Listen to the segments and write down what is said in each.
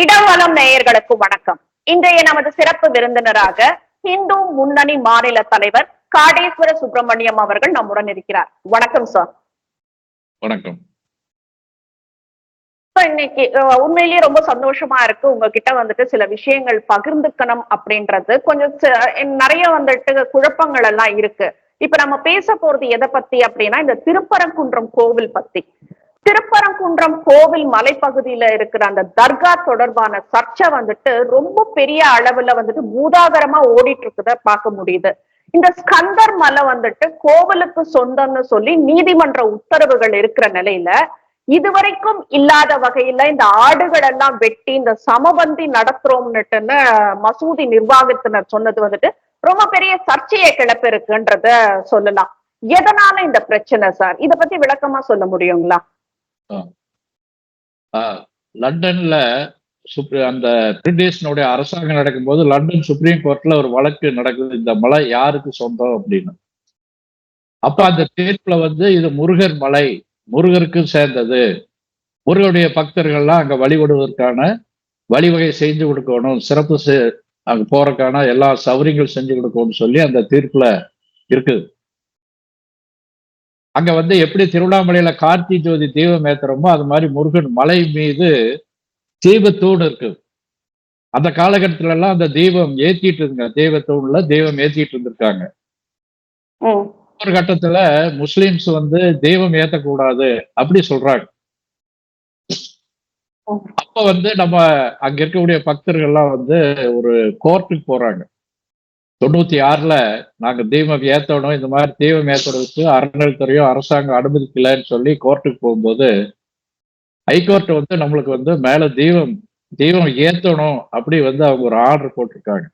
இடவலம் நேயர்களுக்கு வணக்கம். இன்றைய நமது சிறப்பு விருந்தினராக இந்து முன்னணி மாநில தலைவர் காடேஸ்வர சுப்பிரமணியம் அவர்கள் நம்முடன் இருக்கிறார். வணக்கம் சார். வணக்கம். இன்னைக்கு உண்மையிலேயே ரொம்ப சந்தோஷமா இருக்கு. உங்ககிட்ட வந்துட்டு சில விஷயங்கள் பகிர்ந்துக்கணும் அப்படின்றது. கொஞ்சம் நிறைய வந்துட்டு குழப்பங்கள் எல்லாம் இருக்கு. இப்ப நம்ம பேச போறது எதை பத்தி அப்படின்னா இந்த திருப்பரங்குன்றம் கோவில் பத்தி. திருப்பரங்குன்றம் கோவில் மலைப்பகுதியில இருக்கிற அந்த தர்கா தொடர்பான சர்ச்சை வந்துட்டு ரொம்ப பெரிய அளவுல வந்துட்டு பூதாகரமா ஓடிட்டு இருக்குத பார்க்க முடியுது. இந்த ஸ்கந்தர் மலை வந்துட்டு கோவிலுக்கு சொந்தம்னு சொல்லி நீதிமன்ற உத்தரவுகள் இருக்கிற நிலையில இதுவரைக்கும் இல்லாத வகையில இந்த ஆடுகள் எல்லாம் வெட்டி இந்த சமபந்தி நடத்துறோம்னுட்டுன்னு மசூதி நிர்வாகத்தினர் சொன்னது வந்துட்டு ரொம்ப பெரிய சர்ச்சையை கிளப்பிருக்குன்றத சொல்லலாம். எதனால இந்த பிரச்சனை சார்? இத பத்தி விளக்கமா சொல்ல முடியுங்களா? லண்டன்ல சுப்ரி அந்த பிரிட்டிஷனுடைய அரசாங்கம் நடக்கும்போது லண்டன் சுப்ரீம் கோர்ட்ல ஒரு வழக்கு நடக்குது இந்த மலை யாருக்கு சொந்தம் அப்படின்னு. அப்ப அந்த தீர்ப்புல வந்து இது முருகர் மலை முருகருக்கு சேர்ந்தது. முருகனுடைய பக்தர்கள்லாம் அங்க வழிபடுவதற்கான வழிவகை செஞ்சு கொடுக்கணும் சிறப்பு செ- அங்க போறதுக்கான எல்லா சௌகரியங்கள் செஞ்சு கொடுக்கணும்னு சொல்லி அந்த தீர்ப்புல இருக்குது. அங்க வந்து எப்படி திருவண்ணாமலையில கார்த்தி ஜோதி தீபம் ஏத்துறோமோ அது மாதிரி முருகன் மலை மீது தீபத்தூண் இருக்கு. அந்த காலகட்டத்துல எல்லாம் அந்த தீபம் ஏத்திட்டு இருங்க தீபத்தூண்ல தீபம் ஏத்திட்டு இருந்திருக்காங்க. ஒரு கட்டத்துல முஸ்லிம்ஸ் வந்து தெய்வம் ஏத்தக்கூடாது அப்படி சொல்றாங்க. அப்ப வந்து நம்ம அங்க இருக்கக்கூடிய பக்தர்கள்லாம் வந்து ஒரு கோர்ட்டுக்கு போறாங்க. தொண்ணூத்தி ஆறுல நாங்க தெய்வம் ஏத்தணும். இந்த மாதிரி தெய்வம் ஏத்துறதுக்கு அறநிலைத்துறையும் அரசாங்கம் அனுமதிக்கலைன்னு சொல்லி கோர்ட்டுக்கு போகும்போது ஹைகோர்ட் வந்து நம்மளுக்கு வந்து மேல தெய்வம் தெய்வம் ஏத்தணும் அப்படி வந்து அவங்க ஒரு ஆர்டர் போட்டிருக்காங்க.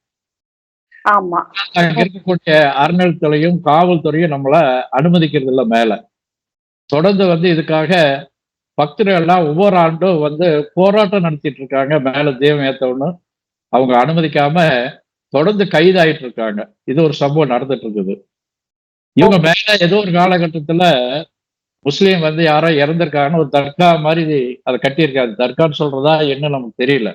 இருக்கக்கூடிய அறநிலைத்துறையும் காவல்துறையும் நம்மள அனுமதிக்கிறது இல்ல மேல. தொடர்ந்து வந்து இதுக்காக பக்தர்கள் எல்லாம் ஒவ்வொரு ஆண்டும் வந்து போராட்டம் நடத்திட்டு இருக்காங்க. மேல தெய்வம் ஏத்தவொன்னு அவங்க அனுமதிக்காம தொடர்ந்து கைதாயிட்டு இருக்காங்க இது ஒரு சம்பவம் நடந்துட்டு இருக்குது இவங்க மேல ஏதோ ஒரு காலகட்டத்துல முஸ்லீம் வந்து யாரோ இறந்திருக்காங்கன்னு ஒரு தர்கா மாதிரி அதை கட்டியிருக்காங்க. தர்கான்னு சொல்றதா என்ன நமக்கு தெரியல.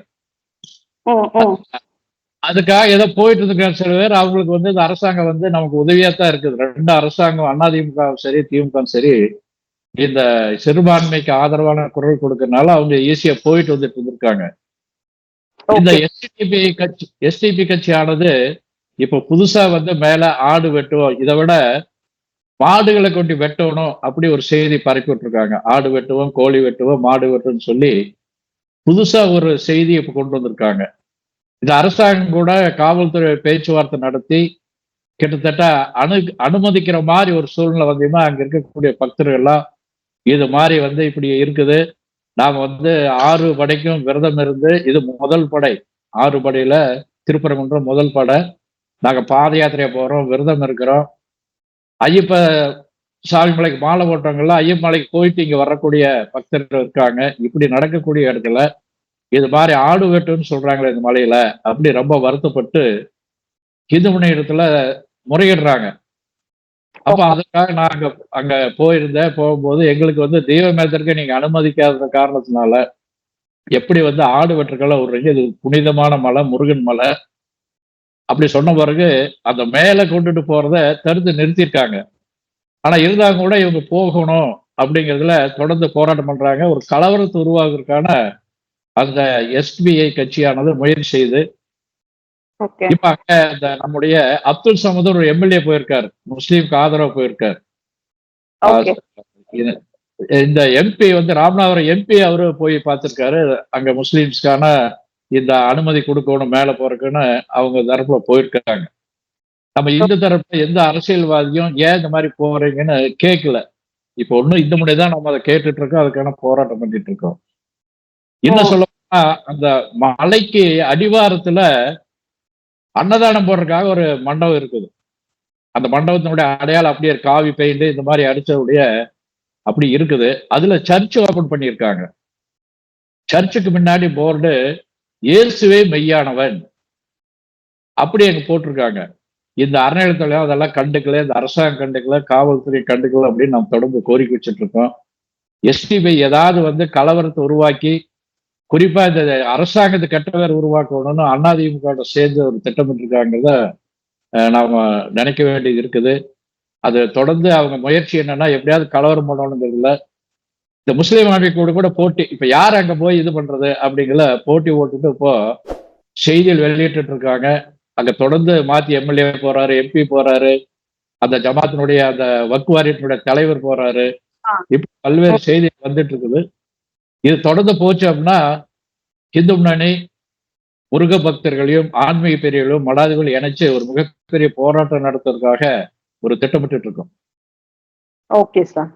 அதுக்காக ஏதோ போயிட்டு இருக்காங்க. சில பேர் அவங்களுக்கு வந்து இந்த அரசாங்கம் வந்து நமக்கு உதவியா தான் இருக்குது. ரெண்டு அரசாங்கம் அதிமுக சரி திமுக சரி இந்த சிறுபான்மைக்கு ஆதரவான குரல் கொடுக்கறதுனால அவங்க ஈஸியா போயிட்டு வந்துட்டு இருந்திருக்காங்க. இந்த எஸ்டிபி கட்சி எஸ்டிபி கட்சியானது இப்ப புதுசா வந்து மேல ஆடு வெட்டுவோம். இதை விட மாடுகளை கொண்டு வெட்டணும் அப்படி ஒரு செய்தி பரப்பி விட்டுருக்காங்க. ஆடு வெட்டுவோம் கோழி வெட்டுவோம் மாடு வெட்டுவோம்னு சொல்லி புதுசா ஒரு செய்தி இப்ப கொண்டு வந்திருக்காங்க. இந்த அரசாங்கம் கூட காவல்துறை பேச்சுவார்த்தை நடத்தி கிட்டத்தட்ட அனு அனுமதிக்கிற மாதிரி ஒரு சூழ்நிலை வந்தீங்கன்னா அங்க இருக்கக்கூடிய பக்தர்கள் எல்லாம் இது மாதிரி வந்து இப்படி இருக்குது. நாம் வந்து ஆறு படைக்கும் விரதம் இருந்து இது முதல் படை. ஆறு படையில திருப்பரங்குன்றம் முதல் படை. நாங்க பாத யாத்திரையை போறோம் விரதம் இருக்கிறோம். ஐயப்ப சாமி மலைக்கு மாலை போட்டவங்கள ஐயப்ப மலைக்கு போயிட்டு இங்க வரக்கூடிய பக்தர்கள் இருக்காங்க. இப்படி நடக்கக்கூடிய இடத்துல இது மாதிரி ஆடு வெட்டுன்னு சொல்றாங்களே இந்த மலையில அப்படி ரொம்ப வருத்தப்பட்டு இந்து இடத்துல முறையிடுறாங்க. அப்ப அதுக்காக நான் அங்க அங்க போயிருந்தேன். போகும்போது எங்களுக்கு வந்து தெய்வ தெய்வமேதற்கு நீங்க அனுமதிக்காத காரணத்தினால எப்படி வந்து ஆடு வெட்டுக்கெல்லாம் விடுறீங்க இது புனிதமான மலை முருகன் மலை அப்படி சொன்ன பிறகு அந்த மேல கொண்டுட்டு போறத தடுத்து நிறுத்தியிருக்காங்க. ஆனா இருந்தாங்க கூட இவங்க போகணும் அப்படிங்கிறதுல தொடர்ந்து போராட்டம் பண்றாங்க. ஒரு கலவரத்தை உருவாக்குறதுக்கான அந்த எஸ்பிஐ கட்சியானது முயற்சி செய்து இப்ப அங்க இந்த நம்முடைய அப்துல் சமது ஒரு எம்எல்ஏ போயிருக்காரு. முஸ்லீம்க்கு ஆதரவு போயிருக்காரு. இந்த எம்பி வந்து ராமநாதபுரம் எம்பி அவரு போய் பார்த்திருக்காரு. அங்க முஸ்லீம்ஸ்க்கான இந்த அனுமதி கொடுக்கணும் மேல போறதுக்குன்னு அவங்க தரப்புல போயிருக்காங்க. நம்ம இந்த தரப்புல எந்த அரசியல்வாதியும் ஏன் இந்த மாதிரி போறீங்கன்னு கேட்கல இப்ப ஒண்ணும் இந்த முறை தான் நம்ம அதை கேட்டுட்டு இருக்கோம் அதுக்கான போராட்டம் பண்ணிட்டு இருக்கோம் ஓ. சொல்ல அந்த மலைக்கு அடிவாரத்துல அன்னதானம் போடுறதுக்காக ஒரு மண்டபம் இருக்குது. அந்த மண்டபத்தினுடைய அடையாளம் அப்படியே காவி பெயிண்ட் இந்த மாதிரி அடிச்சவுடைய அப்படி இருக்குது. அதுல சர்ச் ஓபன் பண்ணியிருக்காங்க. சர்ச்சுக்கு முன்னாடி போர்டு இயேசுவே மெய்யானவன். அப்படி அங்க போட்டிருக்காங்க. இந்த அறநிலையத்துல அதெல்லாம் கண்டுக்கல இந்த அரசாங்கம் கண்டுக்கல காவல்துறை கண்டுக்கல அப்படின்னு நம்ம தொடர்ந்து கோரிக்கை வச்சுட்டு இருக்கோம். எஸ்டிபி ஏதாவது வந்து கலவரத்தை உருவாக்கி குறிப்பா இந்த அரசாங்கத்தை கெட்ட பேர் உருவாக்கணும்னு அதிமுக சேர்ந்து ஒரு திட்டமிட்டிருக்காங்கிறத நாம நினைக்க வேண்டியது இருக்குது. அது தொடர்ந்து அவங்க முயற்சி என்னன்னா எப்படியாவது கலவரம் பண்ணணுங்கிறதுல இந்த முஸ்லீம் அமைப்போடு கூட போட்டி இப்ப யார் அங்க போய் இது பண்றது அப்படிங்கிற போட்டி ஓட்டுட்டு இப்போ செய்தியில் வெளியிட்டு இருக்காங்க அங்க தொடர்ந்து மாத்தி எம்எல்ஏ போறாரு எம்பி போறாரு அந்த ஜமாத்தினுடைய அந்த வக்கு வாரியத்தினுடைய தலைவர் போறாரு. இப்ப பல்வேறு செய்தி வந்துட்டு இருக்குது இது தொடர்ந்து போச்சு அப்படின்னா இந்து முன்னணி முருக பக்தர்களையும் ஆன்மீக பெரியர்களையும் மடாதிகள் இணைச்சு ஒரு மிகப்பெரிய போராட்டம் நடத்துறதுக்காக ஒரு திட்டமிட்டு இருக்கோம் ஓகே சார்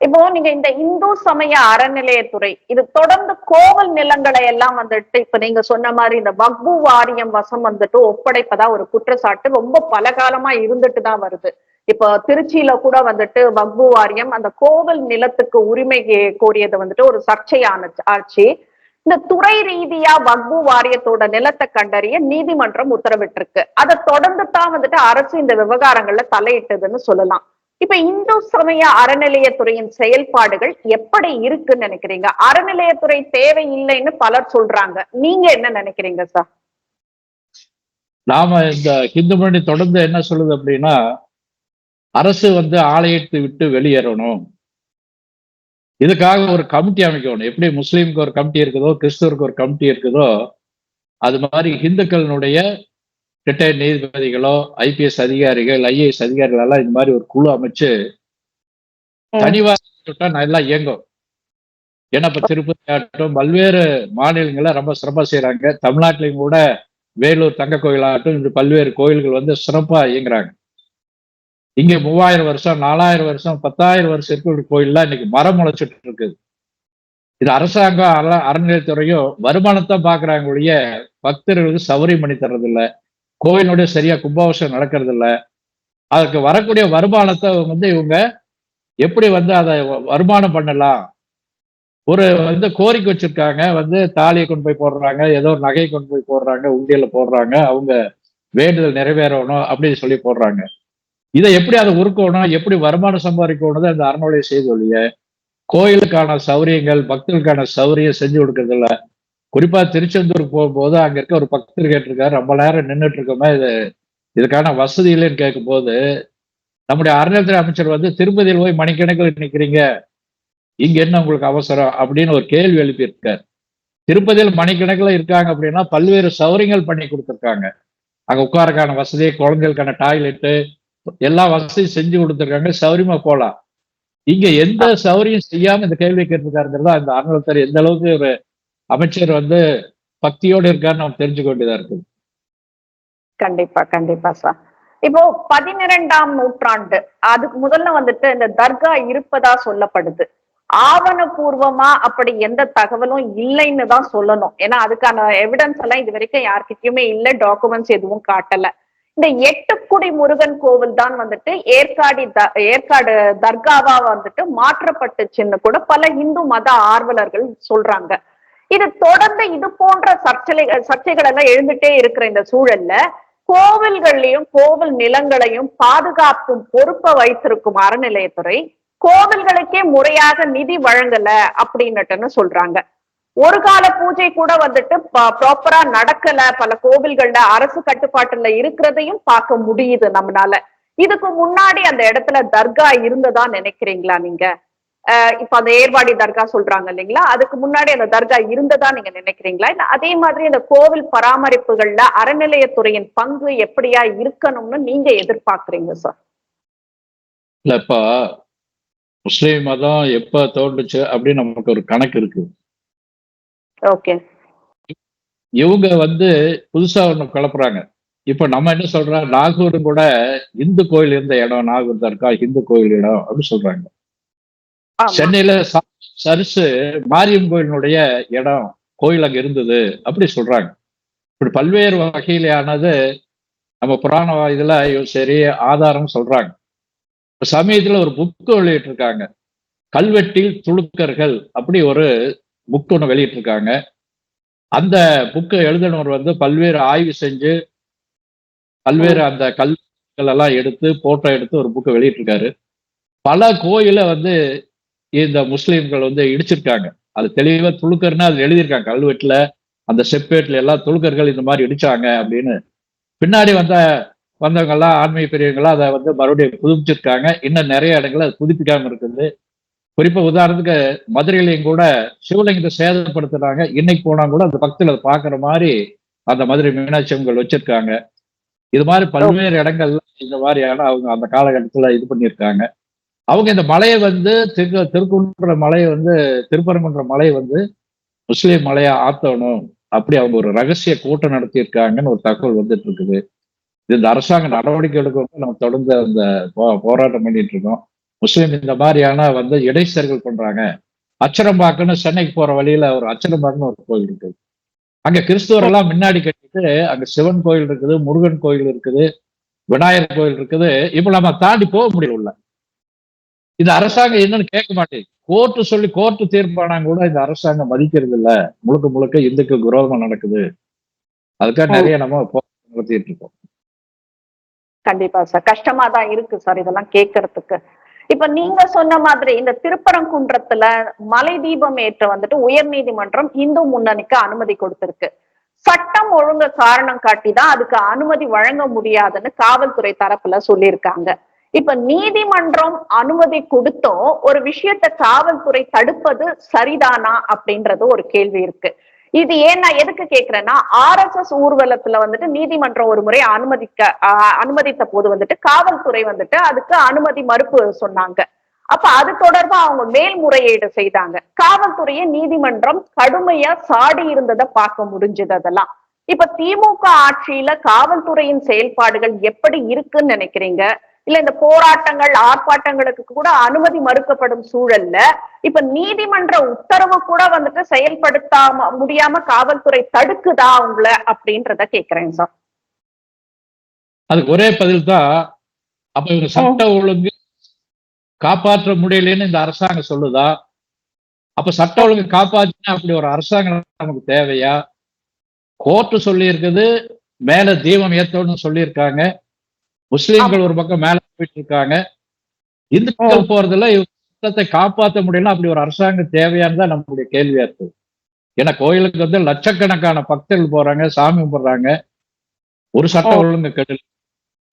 இப்போ நீங்க இந்த இந்து சமய அறநிலையத்துறை இது தொடர்ந்து கோவில் நிலங்களை எல்லாம் வந்துட்டு இப்ப நீங்க சொன்ன மாதிரி இந்த வக்பு வாரியம் வசம் வந்துட்டு ஒப்படைப்பதா ஒரு குற்றச்சாட்டு ரொம்ப பல காலமா இருந்துட்டு தான் வருது. இப்போ திருச்சியில கூட வந்துட்டு வக்பு வாரியம் அந்த கோவில் நிலத்துக்கு உரிமை கோரியது வந்துட்டு ஒரு சர்ச்சையான ஆட்சி இந்த துறை ரீதியா வக்பு வாரியத்தோட நிலத்தை கண்டறிய நீதிமன்றம் உத்தரவிட்டிருக்கு. அதை தொடர்ந்து தான் வந்துட்டு அரசு இந்த விவகாரங்கள்ல தலையிட்டதுன்னு சொல்லலாம். இப்ப இந்து சமய அறநிலையத்துறையின் செயல்பாடுகள் எப்படி இருக்குன்னு நினைக்கிறீங்க? அறநிலையத்துறை தேவையில்லைன்னு பலர் சொல்றாங்க. நீங்க என்ன நினைக்கிறீங்க சார்? நாம இந்த ஹிந்து மணி தொடர்ந்து என்ன சொல்லுது அப்படின்னா அரசு வந்து ஆலயத்தை விட்டு வெளியேறணும். இதுக்காக ஒரு கமிட்டி அமைக்கணும். எப்படி முஸ்லீமுக்கு ஒரு கமிட்டி இருக்குதோ கிறிஸ்துவருக்கு ஒரு கமிட்டி இருக்குதோ அது மாதிரி இந்துக்களினுடைய ரிட்டையர்ட் நீதிபதிகளோ ஐபிஎஸ் அதிகாரிகள் ஐஏஎஸ் அதிகாரிகள் எல்லாம் இந்த மாதிரி ஒரு குழு அமைச்சு ம். தனிவாக நல்லா இயங்கும். ஏன்னா இப்ப திருப்பதி ஆகட்டும் பல்வேறு மாநிலங்கள்ல ரொம்ப சிறப்பா செய்யறாங்க தமிழ்நாட்டிலையும் கூட வேலூர் தங்க கோயிலாகட்டும் இப்படி பல்வேறு கோயில்கள் வந்து சிறப்பா இயங்குறாங்க. இங்க மூவாயிரம் வருஷம் நாலாயிரம் வருஷம் பத்தாயிரம் வருஷம் இருக்கிற கோயில்லாம் இன்னைக்கு மரம் முளைச்சிட்டு இருக்குது. இது அரசாங்கம் அற அறநிலையத்துறையும் வருமானத்தை பாக்குறாங்க ஒழிய பக்தர்களுக்கு சௌகரியம் பண்ணி தர்றது இல்ல கோயிலுடைய சரியா கும்பாபிஷேகம் நடக்கிறது இல்ல அதுக்கு வரக்கூடிய வருமானத்தை வந்து இவங்க எப்படி வந்து அதை வருமானம் பண்ணலாம்? ஒரு வந்து கோரிக்கை வச்சிருக்காங்க. வந்து தாலியை கொண்டு போய் போடுறாங்க. ஏதோ ஒரு நகையை கொண்டு போய் போடுறாங்க. உண்டியல்ல போடுறாங்க. அவங்க வேண்டுதல் நிறைவேறணும் அப்படின்னு சொல்லி போடுறாங்க. இதை எப்படி அதை உருக்கணும் எப்படி வருமானம் சம்பாதிக்கணும் அந்த அறநிலைய செய்து ஒழிய கோயிலுக்கான சௌரியங்கள் பக்தர்களுக்கான சௌரியம் செஞ்சு கொடுக்கறது இல்ல குறிப்பா திருச்செந்தூர் போகும்போது அங்க இருக்க ஒரு பக்தர் கேட்டிருக்காரு ரொம்ப நேரம் நின்றுட்டு இருக்கோமே இது இதுக்கான வசதி இல்லைன்னு கேட்கும் போது நம்முடைய அறநிலையத்துறை அமைச்சர் வந்து திருப்பதியில் போய் மணிக்கணக்கில் நிற்கிறீங்க இங்க என்ன உங்களுக்கு அவசரம்? அப்படின்னு ஒரு கேள்வி எழுப்பியிருக்கார். திருப்பதியில் மணிக்கணக்கில் இருக்காங்க அப்படின்னா பல்வேறு சௌரியங்கள் பண்ணி கொடுத்துருக்காங்க. அங்க உட்காரக்கான வசதி குழந்தைகளுக்கான டாய்லெட்டு எல்லா வசதியும் செஞ்சு கொடுத்துருக்காங்க. சௌரியமா போலாம். இங்க எந்த சௌரியம் செய்யாம இந்த கேள்வி கேட்டிருக்காருங்கிறதா இந்த அறநிலையத்துறை எந்த அளவுக்கு ஒரு அமைச்சர் வந்து பக்தியோடு இருக்காருன்னு நம்ம தெரிஞ்சுக்க வேண்டியதா இருக்கு. கண்டிப்பா கண்டிப்பா சார். இப்போ பதினிரெண்டாம் நூற்றாண்டு அதுக்கு முதல்ல வந்துட்டு இந்த தர்கா இருப்பதா சொல்லப்படுது. ஆவணபூர்வமா அப்படி எந்த தகவலும் இல்லைன்னு தான் சொல்லணும். ஏன்னா அதுக்கான எவிடன்ஸ் எல்லாம் இது வரைக்கும் யார்கிட்டயுமே இல்ல டாக்குமெண்ட்ஸ் எதுவும் காட்டல. இந்த எட்டுக்குடி முருகன் கோவில் தான் வந்துட்டு ஏற்காடி த- ஏற்காடு தர்காவா வந்துட்டு மாற்றப்பட்டுச்சுன்னு கூட பல இந்து மத ஆர்வலர்கள் சொல்றாங்க. இது தொடர்ந்து இது போன்ற சர்ச்சை சர்ச்சைகள் எல்லாம் எழுந்துட்டே இருக்கிற இந்த சூழல்ல கோவில்கள்லையும் கோவில் நிலங்களையும் பாதுகாக்கும் பொறுப்பை வைத்திருக்கும் அறநிலையத்துறை கோவில்களுக்கே முறையாக நிதி வழங்கல அப்படின்னுட்டுன்னு சொல்றாங்க. ஒரு கால பூஜை கூட வந்துட்டு ப்ராப்பரா நடக்கல. பல கோவில்கள்ல அரசு கட்டுப்பாட்டுல இருக்கிறதையும் பார்க்க முடியுது நம்மனால. இதுக்கு முன்னாடி அந்த இடத்துல தர்கா இருந்ததா நினைக்கிறீங்களா நீங்க? இப்ப அந்த ஏர்வாடி தர்கா சொல்றாங்க இல்லைங்களா? அதுக்கு முன்னாடி அந்த தர்கா இருந்ததா நீங்க நினைக்கிறீங்களா? இல்ல அதே மாதிரி அந்த கோவில் பராமரிப்புகள்ல அறநிலையத்துறையின் பங்கு எப்படியா இருக்கணும்னு நீங்க எதிர்பார்க்கறீங்க சார்? இல்ல இப்ப முஸ்லீம் மதம் எப்ப தோன்றுச்சு அப்படின்னு நமக்கு ஒரு கணக்கு இருக்கு. ஓகே இவங்க வந்து புதுசா ஒண்ணு கிளப்புறாங்க. இப்ப நம்ம என்ன சொல்றோம்? நாகூர் கூட இந்து கோயில் இருந்த இடம் நாகூர் தர்கா இந்து கோயில் இடம் அப்படின்னு சொல்றாங்க. சென்னையில ச- சர்ச்சு மாரியம் கோயிலினுடைய இடம் கோயில் அங்க இருந்தது அப்படி சொல்றாங்க. இப்படி பல்வேறு வகையிலானது நம்ம புராண இதுல சரி ஆதாரம் சொல்றாங்க. சமயத்துல ஒரு புக்கு வெளியிட்டிருக்காங்க. கல்வெட்டில் துளுக்கர்கள் அப்படி ஒரு புக் ஒன்று வெளியிட்டிருக்காங்க. அந்த புக்கு எழுதினவர் வந்து பல்வேறு ஆய்வு செஞ்சு பல்வேறு அந்த கல்வெட்டுகள் எல்லாம் எடுத்து போட்டோ எடுத்து ஒரு புக்கை வெளியிட்டிருக்காரு. பல கோயிலை வந்து இந்த முஸ்லிம்கள் வந்து இடிச்சிருக்காங்க. அது தெளிவா துளுக்கர்னு அது எழுதியிருக்காங்க. கல்வெட்டுல அந்த செப்பேட்டுல எல்லாம் துளுக்கர்கள் இந்த மாதிரி இடிச்சாங்க அப்படின்னு. பின்னாடி வந்த வந்தவங்க எல்லாம் ஆன்மீக பெரியவங்களாம் அதை வந்து மறுபடியும் புதுப்பிச்சிருக்காங்க. இன்னும் நிறைய இடங்கள்ல அது புதுப்பிக்காம இருக்குது. குறிப்பா உதாரணத்துக்கு மதுரையிலையும் கூட சிவலிங்கத்தை சேதப்படுத்துறாங்க. இன்னைக்கு போனா கூட அந்த பக்கத்துல அதை பாக்குற மாதிரி அந்த மதுரை மீனாட்சி அம்மங்கள் வச்சிருக்காங்க. இது மாதிரி பல்வேறு இடங்கள்ல இந்த மாதிரியான அவங்க அந்த காலகட்டத்துல இது பண்ணியிருக்காங்க. அவங்க இந்த மலையை வந்து திரு திருக்குன்ற மலையை வந்து திருப்பரங்குன்ற மலையை வந்து முஸ்லீம் மலையா ஆத்தணும். அப்படி அவங்க ஒரு ரகசிய கூட்டம் நடத்தியிருக்காங்கன்னு ஒரு தகவல் வந்துட்டு இருக்குது. இது இந்த அரசாங்க நடவடிக்கை வந்து நம்ம தொடர்ந்து அந்த போ- போராட்டம் பண்ணிட்டு இருக்கோம். முஸ்லீம் இந்த மாதிரியான வந்து இடைச்சர்கள் பண்றாங்க. அச்சரம்பாக்குன்னு சென்னைக்கு போற வழியில ஒரு அச்சரம்பாக்குன்னு ஒரு கோயில் இருக்குது அங்க கிறிஸ்துவர் எல்லாம் முன்னாடி கட்டிட்டு அங்க சிவன் கோயில் இருக்குது முருகன் கோயில் இருக்குது விநாயகர் கோயில் இருக்குது. இப்ப நம்ம தாண்டி போக முடியல உள்ள. இந்த அரசாங்கம் என்னன்னு கேட்க மாட்டேங்குது. கோர்ட்டு சொல்லி கோர்ட்டு தீர்ப்பானா கூட இந்த அரசாங்கம் மதிக்கிறது இல்ல. முழுக்க முழுக்க இந்துக்களுக்கு விரோதமா நடக்குது. அதுக்காக நிறைய நம்ம நடத்திட்டு இருக்கோம். கண்டிப்பா சார். கஷ்டமா தான் இருக்கு சார் இதெல்லாம் கேட்கறதுக்கு. இப்ப நீங்க சொன்ன மாதிரி இந்த திருப்பரங்குன்றத்துல மலை தீபம் ஏற்ற வந்துட்டு உயர் நீதிமன்றம் இந்து முன்னணிக்கு அனுமதி கொடுத்திருக்கு. சட்டம் ஒழுங்க காரணம் காட்டி தான் அதுக்கு அனுமதி வழங்க முடியாதுன்னு காவல்துறை தரப்புல சொல்லியிருக்காங்க. இப்ப நீதிமன்றம் அனுமதி கொடுத்தும் ஒரு விஷயத்த காவல்துறை தடுப்பது சரிதானா அப்படின்றது ஒரு கேள்வி இருக்கு. இது ஏன் நான் எதுக்கு கேக்குறேன்னா ஆர்எஸ்எஸ் ஊர்வலத்துல வந்துட்டு நீதிமன்றம் ஒரு முறை அனுமதிக்க ஆஹ் அனுமதித்த போது வந்துட்டு காவல்துறை வந்துட்டு அதுக்கு அனுமதி மறுப்பு சொன்னாங்க. அப்ப அது தொடர்பா அவங்க மேல்முறையீடு செய்தாங்க. காவல்துறையை நீதிமன்றம் கடுமையா சாடி இருந்ததை பார்க்க முடிஞ்சது அதெல்லாம். இப்ப திமுக ஆட்சியில காவல்துறையின் செயல்பாடுகள் எப்படி இருக்குன்னு நினைக்கிறீங்க? இல்ல இந்த போராட்டங்கள் ஆர்ப்பாட்டங்களுக்கு கூட அனுமதி மறுக்கப்படும் சூழல்ல இப்ப நீதிமன்ற உத்தரவு கூட வந்துட்டு செயல்படுத்தாம முடியாம காவல்துறை தடுக்குதா அவங்கள அப்படின்றத கேக்குறேன் சார். அதுக்கு ஒரே பதில் தான் அப்ப இவங்க சட்ட ஒழுங்கு காப்பாற்ற முடியலன்னு இந்த அரசாங்கம் சொல்லுதா? அப்ப சட்ட ஒழுங்கு காப்பாற்றினா அப்படி ஒரு அரசாங்கம் நமக்கு தேவையா? கோர்ட்டு சொல்லி இருக்குது மேல தீபம் ஏத்தணும்னு சொல்லியிருக்காங்க. முஸ்லீம்கள் ஒரு பக்கம் மேல போயிட்டு இருக்காங்க இந்துக்கள் போறதுல சட்டத்தை காப்பாற்ற முடியல அப்படி ஒரு அரசாங்கம் தேவையான்னு தான் நம்மளுடைய கேள்வியா இருக்கு ஏன்னா கோயிலுக்கு வந்து லட்சக்கணக்கான பக்தர்கள் போறாங்க சாமி கும்பிடுறாங்க. ஒரு சட்ட ஒழுங்கு கெடல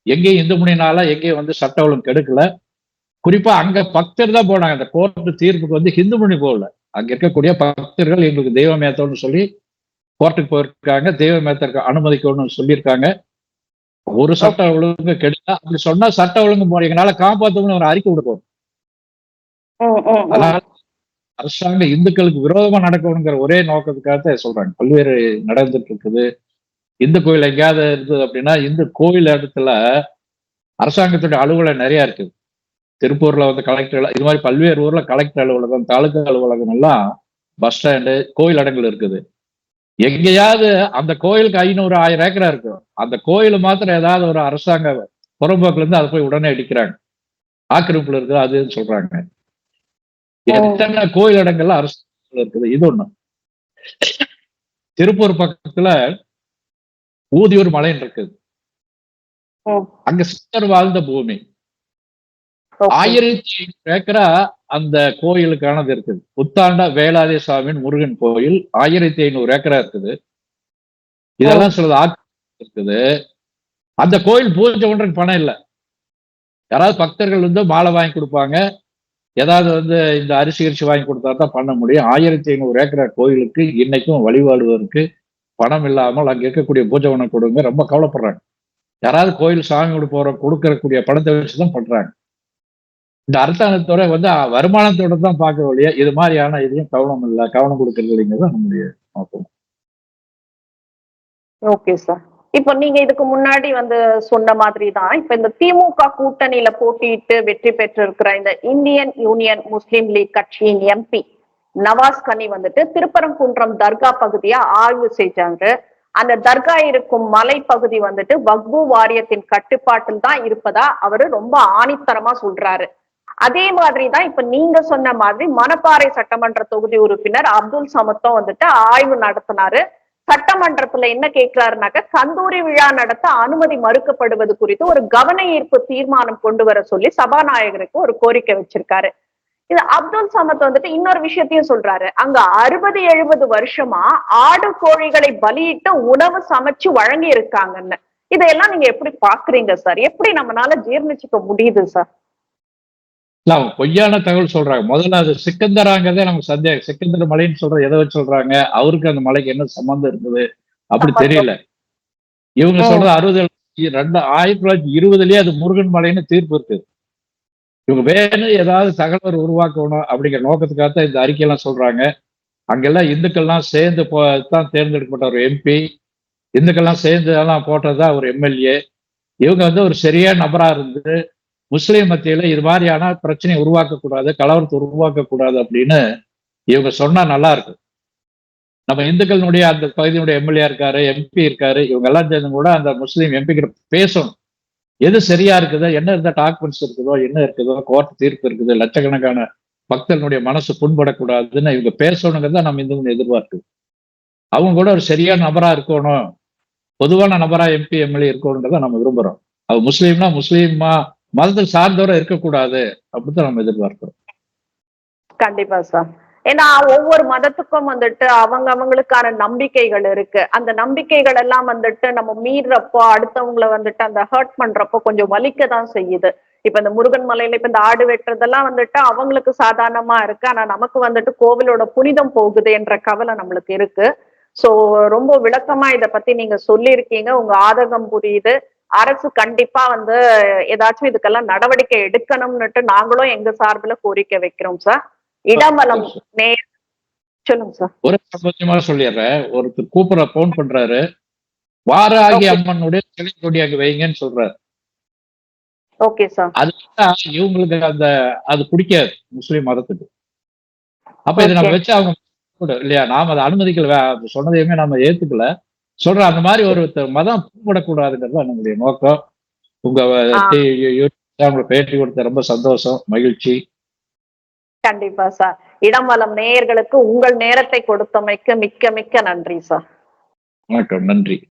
எங்கேயும் இந்து முனினால எங்கேயும் வந்து சட்ட ஒழுங்கு கெடுக்கல. குறிப்பா அங்க பக்தர் தான் போனாங்க. அந்த கோர்ட்டு தீர்ப்புக்கு வந்து ஹிந்து முனி போகல. அங்க இருக்கக்கூடிய பக்தர்கள் எங்களுக்கு தெய்வம் ஏத்தோன்னு சொல்லி கோர்ட்டுக்கு போயிருக்காங்க. தெய்வம் ஏத்தருக்கு அனுமதிக்கணும்னு சொல்லியிருக்காங்க. ஒரு சட்ட ஒழுங்கு கெடுக்கல அப்படி சொன்னா சட்ட ஒழுங்கு போறீங்கனால காப்பாத்தணும்னு ஒரு அறிக்கை. அதனால அரசாங்கம் இந்துக்களுக்கு விரோதமா நடக்கணுங்கிற ஒரே நோக்கத்துக்காக தான் சொல்றாங்க. பல்வேறு நடந்துட்டு இருக்குது. இந்து கோயில் எங்கேயாவது இருந்தது அப்படின்னா இந்து கோயில் இடத்துல அரசாங்கத்துடைய அலுவலகம் நிறைய இருக்குது திருப்பூர்ல வந்து கலெக்டர் இது மாதிரி பல்வேறு ஊர்ல கலெக்டர் அலுவலகம் தாலுகா அலுவலகம் எல்லாம் பஸ் ஸ்டாண்டு கோயில் இடங்கள் இருக்குது. எங்கேயாவது அந்த கோயிலுக்கு ஐநூறு ஆயிரம் ஏக்கரா இருக்கு. அந்த கோயில் மாத்திரம் ஏதாவது ஒரு அரசாங்க புறம்போக்குல இருந்து அதை போய் உடனே அடிக்கிறாங்க. ஆக்கிரமிப்புல இருக்குது அதுன்னு சொல்றாங்க. எத்தனை கோயில் இடங்கள்ல அரசு இருக்குது? இது ஒண்ணு. திருப்பூர் பக்கத்துல ஊதியூர் மலைன்னு இருக்குது. அங்க சித்தர் வாழ்ந்த பூமி. ஆயிரத்தி ஐநூறு ஏக்கரா அந்த கோயிலுக்கானது இருக்குது. புத்தாண்டா வேளாதி சாமியின் முருகன் கோயில் ஆயிரத்தி ஐநூறு ஏக்கரா இருக்குது. இதெல்லாம் சிலது இருக்குது. அந்த கோயில் பூஜை பண்றதுக்கு பணம் இல்லை. யாராவது பக்தர்கள் வந்து மாலை வாங்கி கொடுப்பாங்க. ஏதாவது வந்து இந்த அரிசி அரிசி வாங்கி கொடுத்தா தான் பண்ண முடியும். ஆயிரத்தி ஐநூறு ஏக்கரா கோயிலுக்கு இன்னைக்கும் வழிபாடுவதற்கு பணம் இல்லாமல் அங்க இருக்கக்கூடிய பூஜை பண்ண கொடுங்க. ரொம்ப கவலைப்படுறாங்க. யாராவது கோயில் சாமி கொடுப்போற போற கொடுக்கறக்கூடிய பணத்தை வச்சு தான் பண்றாங்க. இந்த அரசாங்கத்தோட வந்து வருமானத்தோட தான் பார்க்க இல்லையா இது மாதிரியான இதையும் கவனம் இல்லை கவனம் கொடுக்கறது இல்லைங்கிறது நம்முடைய நோக்கம். Okay sir. இப்போ நீங்க இதுக்கு முன்னாடி வந்து சொன்ன மாதிரி தான் இப்ப இந்த திமுக கூட்டணியில போட்டியிட்டு வெற்றி பெற்றிருக்கிற இந்த இந்தியன் யூனியன் முஸ்லீம் லீக் கட்சியின் எம்பி நவாஸ் கனி வந்துட்டு திருப்பரங்குன்றம் தர்கா பகுதியை ஆய்வு செஞ்சாங்க. அந்த தர்கா இருக்கும் மலைப்பகுதி வந்துட்டு வக்பு வாரியத்தின் கட்டுப்பாட்டில் தான் இருப்பதா அவரு ரொம்ப ஆணித்தரமா சொல்றாரு. அதே மாதிரி தான் இப்ப நீங்க சொன்ன மாதிரி மணப்பாறை சட்டமன்ற தொகுதி உறுப்பினர் அப்துல் சமத்தும் வந்துட்டு ஆய்வு நடத்தினாரு. சட்டமன்றத்துல என்ன கேட்கிறாருனாக்க கந்தூரி விழா நடத்த அனுமதி மறுக்கப்படுவது குறித்து ஒரு கவன ஈர்ப்பு தீர்மானம் கொண்டு வர சொல்லி சபாநாயகருக்கு ஒரு கோரிக்கை வச்சிருக்காரு. இது அப்துல் சமத் வந்துட்டு இன்னொரு விஷயத்தையும் சொல்றாரு. அங்க அறுபது எழுபது வருஷமா ஆடு கோழிகளை பலியிட்டு உணவு சமைச்சு வழங்கி இருக்காங்கன்னு இதையெல்லாம் நீங்க எப்படி பாக்குறீங்க சார்? எப்படி நம்மளால ஜீர்ணிச்சுக்க முடியுது சார்? அவங்க பொய்யான தகவல் சொல்றாங்க. முதல்ல அது சிக்கந்தராங்கிறதே நமக்கு சந்தேகம். சிக்கந்தர் மலைன்னு சொல்ற எதை வச்சு சொல்றாங்க? அவருக்கு அந்த மலைக்கு என்ன சம்பந்தம் இருக்குது? அப்படி. தெரியல. இவங்க. சொல்றது அறுபது ரெண்டு ஆயிரத்தி தொள்ளாயிரத்தி இருபதுலயே அது முருகன் மலைன்னு தீர்ப்பு இருக்கு. இவங்க வேணும் ஏதாவது தகவல் உருவாக்கணும் அப்படிங்கிற நோக்கத்துக்காக தான் இந்த அறிக்கையெல்லாம் சொல்றாங்க. அங்கெல்லாம் இந்துக்கள்லாம் சேர்ந்து போ தான் தேர்ந்தெடுக்கப்பட்ட ஒரு எம்பி இந்துக்கள்லாம் சேர்ந்து எல்லாம் போட்டதுதான் ஒரு எம்எல்ஏ இவங்க வந்து ஒரு சரியான நபரா இருந்து முஸ்லீம் மத்தியில இது மாதிரியான பிரச்சனையை உருவாக்கக்கூடாது கலவரத்தை உருவாக்கக்கூடாது அப்படின்னு இவங்க சொன்னா நல்லா இருக்கும். நம்ம இந்துக்களினுடைய அந்த பகுதியினுடைய எம்எல்ஏ இருக்காரு எம்பி இருக்காரு இவங்க எல்லாம் சேர்ந்து கூட அந்த முஸ்லீம் எம்பி கிட்ட பேசணும். எது சரியா இருக்குதோ என்ன இருந்தா டாக்குமெண்ட்ஸ் இருக்குதோ என்ன இருக்குதோ கோர்ட் தீர்ப்பு இருக்குது லட்சக்கணக்கான பக்தர்களுடைய மனசு புண்படக்கூடாதுன்னு இவங்க பேசணுங்கிறத நம்ம இந்து எதிர்பார்க்கு அவங்க கூட ஒரு சரியான நபரா இருக்கணும் பொதுவான நபரா எம்பி எம்எல்ஏ இருக்கணுன்றதை நம்ம விரும்புறோம். அவ முஸ்லீம்னா முஸ்லீமா மதத்தை சார்ந்தவரை இருக்கக்கூடாது அப்படின்னு நம்ம எதிர்பார்க்கிறோம். கண்டிப்பா சார் ஏன்னா ஒவ்வொரு மதத்துக்கும் வந்துட்டு அவங்க அவங்களுக்கான நம்பிக்கைகள் இருக்கு. அந்த நம்பிக்கைகள் எல்லாம் வந்துட்டு நம்ம மீறப்போ அடுத்தவங்கள வந்துட்டு அந்த ஹர்ட் பண்றப்போ கொஞ்சம் வலிக்க தான் செய்யுது. இப்ப இந்த முருகன் மலையில இப்ப இந்த ஆடு வெட்டுறதெல்லாம் வந்துட்டு அவங்களுக்கு சாதாரணமா இருக்கு. ஆனா நமக்கு வந்துட்டு கோவிலோட புனிதம் போகுது என்ற கவலை நம்மளுக்கு இருக்கு. சோ ரொம்ப விளக்கமா இத பத்தி நீங்க சொல்லியிருக்கீங்க. உங்க ஆதகம் புரியுது. அரசு கண்டிப்பா வந்து ஏதாச்சும் இதுக்கெல்லாம் நடவடிக்கை எடுக்கணும்னுட்டு நாங்களும் எங்க சார்பில் கோரிக்கை வைக்கிறோம் சார். இடமலம் நேர் சொல்லுங்க சார். ஒரு சம்பந்தமா சொல்லிடுறேன். ஒருத்தர் கூப்பிட போன் பண்றாரு. வாராகி. அம்மனுடைய சிலை கொடி அங்க வைங்கன்னு சொல்றாரு. Okay sir. அதுதான் இவங்களுக்கு அந்த அது பிடிக்காது முஸ்லீம் மதத்துக்கு. அப்ப இதை நம்ம. வச்சு அவங்க இல்லையா நாம அதை அனுமதிக்கல. சொன்னதையுமே நம்ம ஏத்துக்கல. சொல்ற அந்த மாதிரி ஒரு த- மதம் புண்படக்கூடாதுங்கிறது தான் நம்முடைய நோக்கம். உங்க உங்களுக்கு பேட்டி கொடுத்த ரொம்ப சந்தோஷம் மகிழ்ச்சி. கண்டிப்பா சார். இடமலம் நேயர்களுக்கு உங்கள் நேரத்தை கொடுத்தமைக்கு மிக்க மிக்க நன்றி சார். வணக்கம் நன்றி.